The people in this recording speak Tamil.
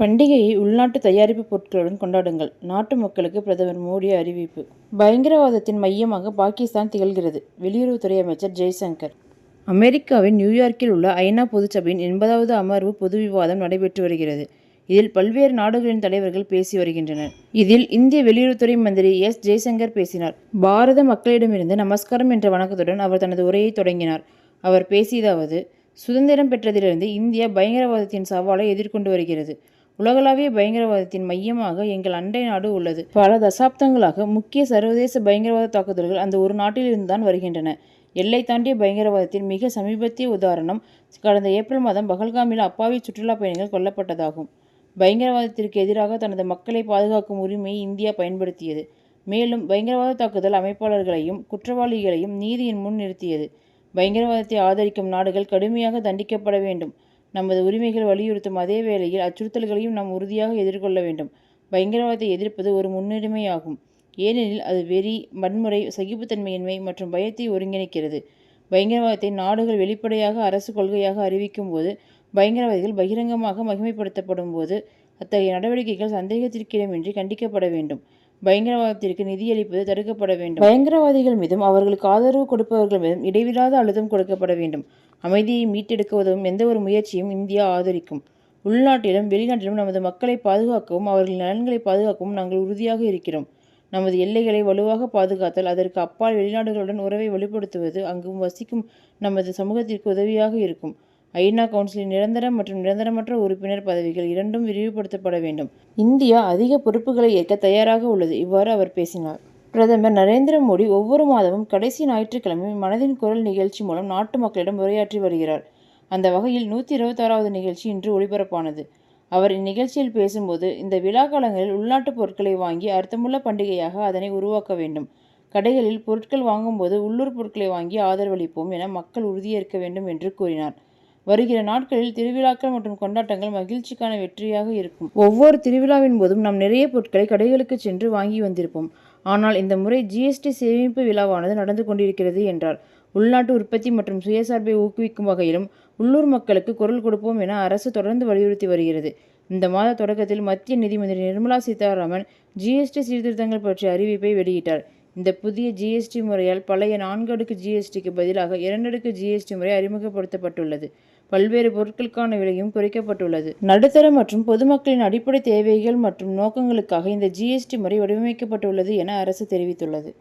பண்டிகையை உள்நாட்டு தயாரிப்பு பொருட்களுடன் கொண்டாடுங்கள். நாட்டு மக்களுக்கு பிரதமர் மோடி அறிவிப்பு. பயங்கரவாதத்தின் மையமாக பாகிஸ்தான் திகழ்கிறது. வெளியுறவுத்துறை அமைச்சர் ஜெய்சங்கர். அமெரிக்காவின் நியூயார்க்கில் உள்ள ஐநா பொதுச்சபையின் எண்பதாவது அமர்வு பொது விவாதம் நடைபெற்று வருகிறது. இதில் பல்வேறு நாடுகளின் தலைவர்கள் பேசி வருகின்றனர். இதில் இந்திய வெளியுறவுத்துறை மந்திரி எஸ். ஜெய்சங்கர் பேசினார். பாரத மக்களிடமிருந்து நமஸ்காரம் என்ற வணக்கத்துடன் அவர் தனது உரையை தொடங்கினார். அவர் பேசியதாவது சுதந்திரம் பெற்றதிலிருந்து இந்தியா பயங்கரவாதத்தின் சவாலை எதிர்கொண்டு வருகிறது. உலகளாவிய பயங்கரவாதத்தின் மையமாக எங்கள் அண்டை நாடு உள்ளது. பல தசாப்தங்களாக முக்கிய சர்வதேச பயங்கரவாத தாக்குதல்கள் அந்த ஒரு நாட்டிலிருந்து தான் வருகின்றன. எல்லை தாண்டிய பயங்கரவாதத்தின் மிக சமீபத்திய உதாரணம் கடந்த ஏப்ரல் மாதம் பகல்காமில் அப்பாவி சுற்றுலா பயணிகள் கொல்லப்பட்டதாகும். பயங்கரவாதத்திற்கு எதிராக தனது மக்களை பாதுகாக்கும் உரிமையை இந்தியா பயன்படுத்தியது. மேலும் பயங்கரவாத தாக்குதல் அமைப்பாளர்களையும் குற்றவாளிகளையும் நீதியின் முன் நிறுத்தியது. பயங்கரவாதத்தை ஆதரிக்கும் நாடுகள் கடுமையாக தண்டிக்கப்பட வேண்டும். நமது உரிமைகள் வலியுறுத்தும் அதே வேளையில் அச்சுறுத்தல்களையும் நாம் உறுதியாக எதிர்கொள்ள வேண்டும். பயங்கரவாதத்தை எதிர்ப்பது ஒரு முன்னுரிமையாகும். ஏனெனில் அது வெறி வன்முறை சகிப்புத்தன்மையின்மை மற்றும் பயத்தை ஒருங்கிணைக்கிறது. பயங்கரவாதத்தை நாடுகள் வெளிப்படையாக அரசு கொள்கையாக அறிவிக்கும் போது பயங்கரவாதிகள் பகிரங்கமாக மகிமைப்படுத்தப்படும் போது அத்தகைய நடவடிக்கைகள் சந்தேகத்திற்கிடமின்றி கண்டிக்கப்பட வேண்டும். பயங்கரவாதத்திற்கு நிதியளிப்பது தடுக்கப்பட வேண்டும். பயங்கரவாதிகள் மீதும் அவர்களுக்கு ஆதரவு கொடுப்பவர்கள் மீதும் இடைவிடாத அழுத்தம் கொடுக்கப்பட வேண்டும். அமைதியை மீட்டெடுக்க உதவும் எந்த ஒரு முயற்சியும் இந்தியா ஆதரிக்கும். உள்நாட்டிலும் வெளிநாட்டிலும் நமது மக்களை பாதுகாக்கவும் அவர்களின் நலன்களை பாதுகாக்கவும் நாங்கள் உறுதியாக இருக்கிறோம். நமது எல்லைகளை வலுவாக பாதுகாத்தல் அதற்கு அப்பால் வெளிநாடுகளுடன் உறவை வலுப்படுத்துவது அங்கும் வசிக்கும் நமது சமூகத்திற்கு உதவியாக இருக்கும். ஐநா கவுன்சிலின் நிரந்தர மற்றும் நிரந்தரமற்ற உறுப்பினர் பதவிகள் இரண்டும் விரிவுபடுத்தப்பட வேண்டும். இந்தியா அதிக பொறுப்புகளை ஏற்க தயாராக உள்ளது இவ்வாறு அவர் பேசினார். பிரதமர் நரேந்திர மோடி ஒவ்வொரு மாதமும் கடைசி ஞாயிற்றுக்கிழமை மனதின் குரல் நிகழ்ச்சி மூலம் நாட்டு மக்களிடம் உரையாற்றி வருகிறார். அந்த வகையில் நூற்றி இருபத்தாறாவது நிகழ்ச்சி இன்று ஒளிபரப்பானது. அவர் இந்நிகழ்ச்சியில் பேசும்போது இந்த விழா காலங்களில் உள்நாட்டு பொருட்களை வாங்கி அர்த்தமுள்ள பண்டிகையாக அதனை உருவாக்க வேண்டும். கடைகளில் பொருட்கள் வாங்கும்போது உள்ளூர் பொருட்களை வாங்கி ஆதரவளிப்போம் என மக்கள் உறுதியேற்க வேண்டும் என்று கூறினார். வருகிற நாட்களில் திருவிழாக்கள் மற்றும் கொண்டாட்டங்கள் மகிழ்ச்சிக்கான வெற்றியாக இருக்கும். ஒவ்வொரு திருவிழாவின் போதும் நாம் நிறைய பொருட்களை கடைகளுக்கு சென்று வாங்கி வந்திருப்போம். ஆனால் இந்த முறை ஜிஎஸ்டி சேமிப்பு விழாவானது நடந்து கொண்டிருக்கிறது என்றார். உள்நாட்டு உற்பத்தி மற்றும் சுயசார்பை ஊக்குவிக்கும் வகையிலும் உள்ளூர் மக்களுக்கு குரல் கொடுப்போம் என அரசு தொடர்ந்து வலியுறுத்தி வருகிறது. இந்த மாத தொடக்கத்தில் மத்திய நிதிமந்திரி நிர்மலா சீதாராமன் ஜிஎஸ்டி சீர்திருத்தங்கள் பற்றிய அறிவிப்பை வெளியிட்டார். இந்த புதிய ஜிஎஸ்டி முறையால் பழைய நான்கு அடுக்கு ஜிஎஸ்டிக்கு பதிலாக இரண்டடுக்கு ஜிஎஸ்டி முறை அறிமுகப்படுத்தப்பட்டுள்ளது. பல்வேறு பொருட்களுக்கான விலையும் குறைக்கப்பட்டுள்ளது. நடுத்தர மற்றும் பொதுமக்களின் அடிப்படை தேவைகள் மற்றும் நோக்கங்களுக்காக இந்த ஜிஎஸ்டி முறை வடிவமைக்கப்பட்டுள்ளது என அரசு தெரிவித்துள்ளது.